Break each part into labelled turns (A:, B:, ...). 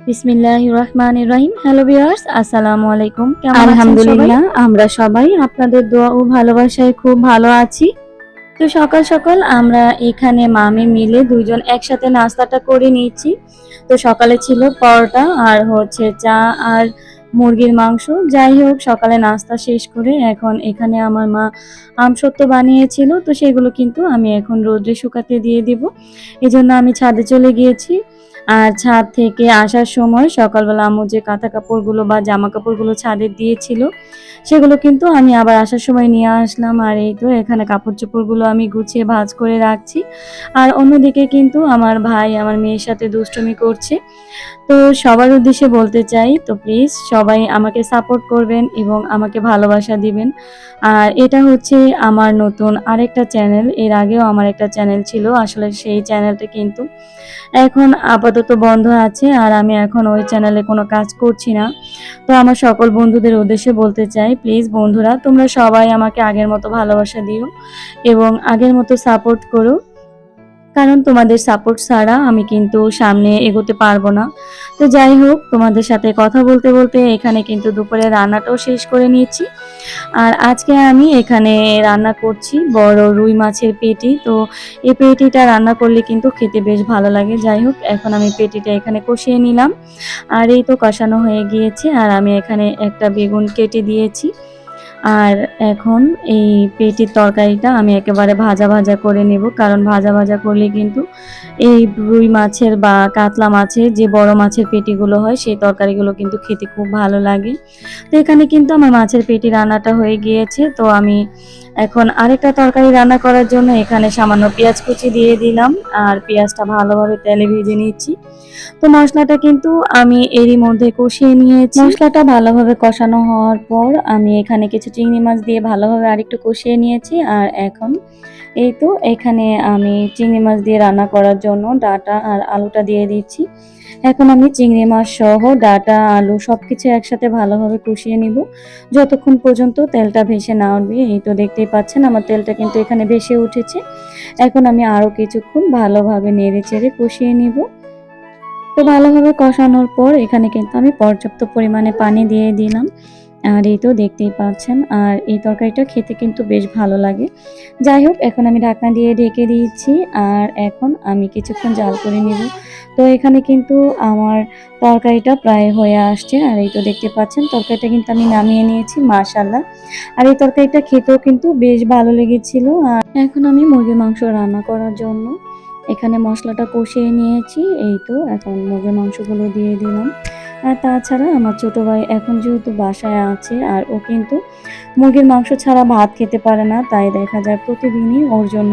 A: বিসমিল্লাহ Rahman hello viewers আসসালামু আলাইকুম?
B: আলহামদুলিল্লাহ আমরা সবাই আপনাদের দোয়া ও ভালোবাসায় খুব ভালো আছি।
A: তো সকাল সকাল আমরা এখানে মামি মিলে দুইজন একসাথে নাস্তাটা করে নিয়েছি। তো সকালে ছিল পরোটা আর হচ্ছে চা আর মুরগির মাংস। যাই হোক সকালে নাস্তা শেষ করে এখন এখানে আমার মা আমসত্ব বানিয়েছিল। তো সেগুলো কিন্তু আমি এখন রোদ্রে শুকাতে দিয়ে দিব। এই জন্য আমি ছাদে চলে গিয়েছি। আর ছাদ থেকে আসার সময় সকালবেলা আম্মু যে কাঁথা কাপড়গুলো বা জামা কাপড়গুলো ছাদে দিয়েছিল, সেগুলো কিন্তু আমি আবার আসার সময় নিয়ে আসলাম। আর এই তো এখানে কাপড় চোপড়গুলো আমি গুছিয়ে ভাঁজ করে রাখছি। আর অন্যদিকে কিন্তু আমার ভাই, আমার মেয়ের সাথে দুষ্টুমি করছে। তো সবার উদ্দেশ্যে বলতে চাই, তো প্লিজ সবাই আমাকে সাপোর্ট করবেন এবং আমাকে ভালোবাসা দিবেন। আর এটা হচ্ছে আমার নতুন আরেকটা চ্যানেল এর আগেও আমার একটা চ্যানেল ছিল, আসলে সেই চ্যানেলটা কিন্তু এখন আপাতত বন্ধ আছে আর আমি এখন ওই চ্যানেলে কোনো কাজ করছি না। তো আমার সকল বন্ধুদের উদ্দেশ্যে বলতে চাই প্লিজ বন্ধুরা, তোমরা সবাই আমাকে আগের মতো ভালোবাসা দিও এবং আগের মতো সাপোর্ট করো। কারণ তোমাদের সাপোর্ট ছাড়া আমি কিন্তু সামনে এগোতে পারব না। তো যাই হোক, তোমাদের সাথে কথা বলতে বলতে এখানে কিন্তু দুপুরে রান্নাটাও শেষ করে নিয়েছি। আর আজকে আমি এখানে রান্না করছি বড় রুই মাছের পেটি। তো এই পেটিটা রান্না করলে কিন্তু খেতে বেশ ভালো লাগে। যাই হোক, এখন আমি পেটিটা এখানে কষিয়ে নিলাম। আর এই তো কষানো হয়ে গিয়েছে। আর আমি এখানে একটা বেগুন কেটে দিয়েছি। আর এখন এই পেটির তরকারিটা আমি একেবারে ভাজা ভাজা করে নেব, কারণ ভাজা ভাজা করলে কিন্তু এই রুই মাছের বা কাতলা মাছের যে বড় মাছের পেটিগুলো হয়, সেই তরকারিগুলো কিন্তু খেতে খুব ভালো লাগে। তো এখানে কিন্তু আমার মাছের পেটি রান্নাটা হয়ে গিয়েছে, তো আমি এখন আরেকটা তরকারি রান্না করার জন্য এখানে সামান্য পেঁয়াজ কুচি দিয়ে দিলাম, আর পেঁয়াজটা ভালোভাবে তেলে ভেজে নিচ্ছি। তো মশলাটা কিন্তু আমি এরই মধ্যে কষিয়ে নিয়েছি। মশলাটা ভালোভাবে কষানো হওয়ার পর আমি এখানে কিছু চিংড়ি মাছ দিয়ে ভালোভাবে আরেকটু কষিয়ে নিয়েছি, আর এখন এই তো, এখানে আমি চিংড়ি মাছ দিয়ে রান্না করার জন্য ডাটা আর আলুটা দিয়ে দিচ্ছি। এখন আমি চিংড়ি মাছ সহ ডাটা, আলু সব কিছু একসাথে ভালোভাবে কষিয়ে নিব। যতক্ষণ পর্যন্ত তেলটা ভেসে না উঠবে, এই তো দেখতেই পাচ্ছেন আমার তেলটা কিন্তু এখানে ভেসে উঠেছে। এখন আমি আরও কিছুক্ষণ ভালোভাবে নেড়ে চেড়ে কষিয়ে নিব। তো ভালোভাবে কষানোর পর এখানে কিন্তু আমি পর্যাপ্ত পরিমাণে পানি দিয়ে দিলাম। আর এই তো দেখতেই পাচ্ছেন, আর এই তরকারিটা খেতে কিন্তু বেশ ভালো লাগে। যাই হোক, এখন আমি ঢাকনা দিয়ে ঢেকে দিয়েছি, আর এখন আমি কিছুক্ষণ জাল করে নিব। তো এখানে কিন্তু আমার তরকারিটা প্রায় হয়ে আসছে, আর এই তো দেখতে পাচ্ছেন, তরকারিটা কিন্তু আমি নামিয়ে নিয়েছি মাশাল্লাহ আর এই তরকারিটা খেতেও কিন্তু বেশ ভালো লেগেছিল, আর এখন আমি মুরগির মাংস রান্না করার জন্য এখানে মশলাটা কষিয়ে নিয়েছি, এই তো এখন মুরগির মাংসগুলো দিয়ে দিলাম। আর তাছাড়া আমার ছোটো ভাই এখন যেহেতু বাসায় আছে, আর ও কিন্তু মুরগির মাংস ছাড়া ভাত খেতে পারে না, তাই দেখা যায় প্রতিদিনই ওর জন্য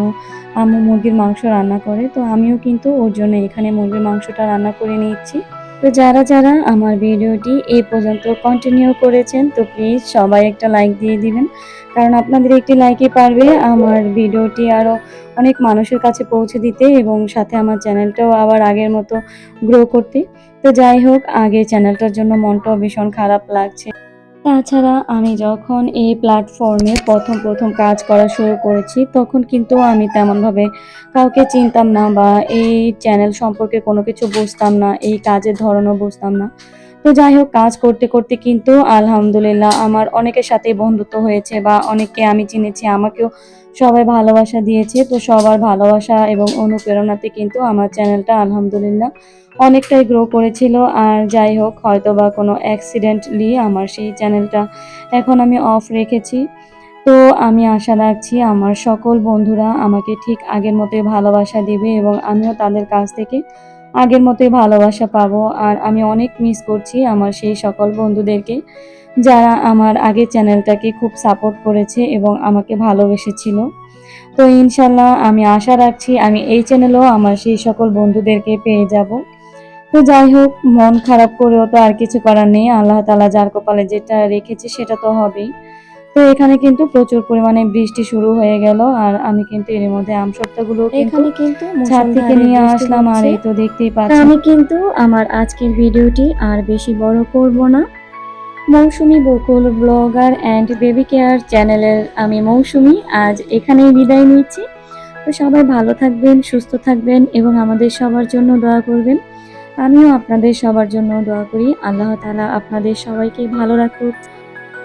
A: আম্মু মুরগির মাংস রান্না করে। তো আমিও কিন্তু ওর জন্য এখানে মুরগির মাংসটা রান্না করে নিচ্ছি। তো যারা যারা আমার ভিডিওটি এই পর্যন্ত কন্টিনিউ করেছেন, তো প্লিজ সবাই একটা লাইক দিয়ে দিবেন। কারণ আপনাদের একটি লাইকে পারবে আমার ভিডিওটি আরও অনেক মানুষের কাছে পৌঁছে দিতে এবং সাথে আমার চ্যানেলটাও আবার আগের মতো গ্রো করতে। তো যাই হোক, আগে চ্যানেলটার জন্য মনটাও ভীষণ খারাপ লাগছে। তাছাড়া আমি যখন এই প্ল্যাটফর্মে প্রথম প্রথম কাজ করা শুরু করেছি, তখন কিন্তু আমি তেমনভাবে কাউকে চিনতাম না বা এই চ্যানেল সম্পর্কে কোনো কিছু বুঝতাম না, এই কাজের ধরনও বুঝতাম না। তো যাই হোক, কাজ করতে করতে কিন্তু আলহামদুলিল্লাহ আমার অনেকের সাথে বন্ধুত্ব হয়েছে বা অনেককে আমি চিনেছি, আমাকেও সবাই ভালোবাসা দিয়েছে। তো সবার ভালোবাসা এবং অনুপ্রেরণাতে কিন্তু আমার চ্যানেলটা আলহামদুলিল্লাহ অনেকটাই গ্রো করেছিল। আর যাই হোক হয়তো বা কোনো অ্যাক্সিডেন্টলি আমার সেই চ্যানেলটা এখন আমি অফ রেখেছি। তো আমি আশা রাখছি আমার সকল বন্ধুরা আমাকে ঠিক আগের মতোই ভালোবাসা দিবে এবং আমিও তাদের কাছ থেকে আগের মতোই ভালোবাসা পাবো। আর আমি অনেক মিস করছি আমার সেই সকল বন্ধুদেরকে যারা আমার আগের চ্যানেলটাকে খুব সাপোর্ট করেছে এবং আমাকে ভালোবেসেছিল। তো ইনশাল্লাহ আমি আশা রাখছি আমি এই চ্যানেলেও আমার সেই সকল বন্ধুদেরকে পেয়ে যাব। তো যাই হোক মন খারাপ করেও তো আর কিছু করার নেই। আল্লাহ তালা যার কপালে যেটা রেখেছে সেটা তো হবেই। তো এখানে কিন্তু প্রচুর পরিমাণে বৃষ্টি শুরু হয়ে গেল আর আমি কিন্তু এর মধ্যে আম সপ্তাহগুলো
B: এখানে কিন্তু
A: ছাদ থেকে নিয়ে আসলাম আর এই তো দেখতেই পাচ্ছি
B: আমি কিন্তু আমার আজকের ভিডিওটি আর বেশি বড় করব না। Mousumi Bakul blogger and baby care চ্যানেলের আমি মৌসুমি আজ এখানেই বিদায় নিচ্ছি। তো সবাই ভালো থাকবেন সুস্থ থাকবেন এবং আমাদের সবার জন্য দোয়া করবেন।
A: আমিও আপনাদের সবার জন্য দোয়া করি। আল্লাহ তালা আপনাদের সবাইকে ভালো রাখুক,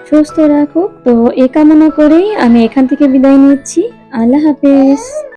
A: সুস্থ রাখুক। তো এ কামনা করেই আমি এখান থেকে বিদায় নিচ্ছি। আল্লাহ হাফেজ।